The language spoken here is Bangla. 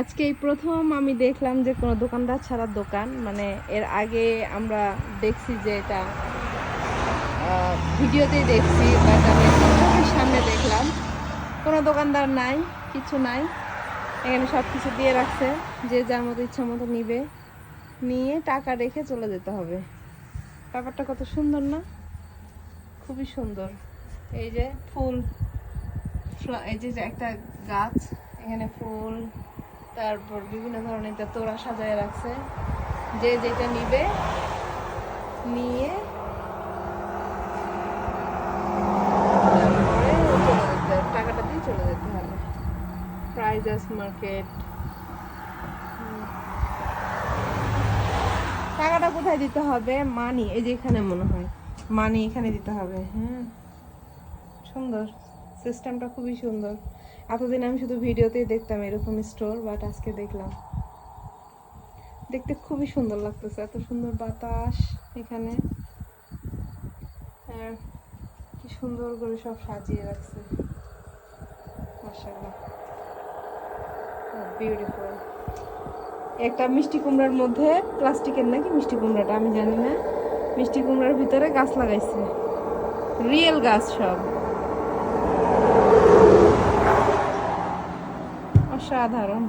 আজকে এই প্রথম আমি দেখলাম যে কোনো দোকানদার ছাড়া দোকান মানে এর আগে আমরা দেখছি যে এটা ভিডিওতেই দেখছি বাট আমি সামনে দেখলাম। কোনো দোকানদার নাই, কিছু নাই। এখানে সব কিছু দিয়ে রাখছে, যে যার মতো ইচ্ছা মতো নিবে। নিয়ে টাকা রেখে চলে যেতে হবে। ব্যাপারটা কত সুন্দর না? খুবই সুন্দর। এই যে ফুল এই যে একটা গাছ, এখানে ফুল তারপর বিভিন্ন ধরনের তোড়া সাজায় রাখছে। যে যেটা নিবে, নিয়ে টাকাটা দিয়ে চলে যেতে হবে। প্রাইজাস মার্কেট টাকাটা কোথায় দিতে হবে? মানি এই যে এখানে মনে হয়। মানি এখানে দিতে হবে। হ্যাঁ সুন্দর। সিস্টেমটা খুবই সুন্দর। এতদিন আমি শুধু ভিডিওতেই দেখতাম এরকম স্টোর বাট আজকে দেখলাম। দেখতে খুবই সুন্দর লাগতেছে, এত সুন্দর বাতাস এখানে। আর কি সুন্দর করে সব সাজিয়ে রাখছে। বিউটিফুল একটা মিষ্টি কুমড়ার মধ্যে প্লাস্টিকের নাকি মিষ্টি কুমড়াটা? আমি জানি না। মিষ্টি কুমড়ার ভিতরে গাছ লাগাইছে। রিয়েল গাছ সব। অসাধারণ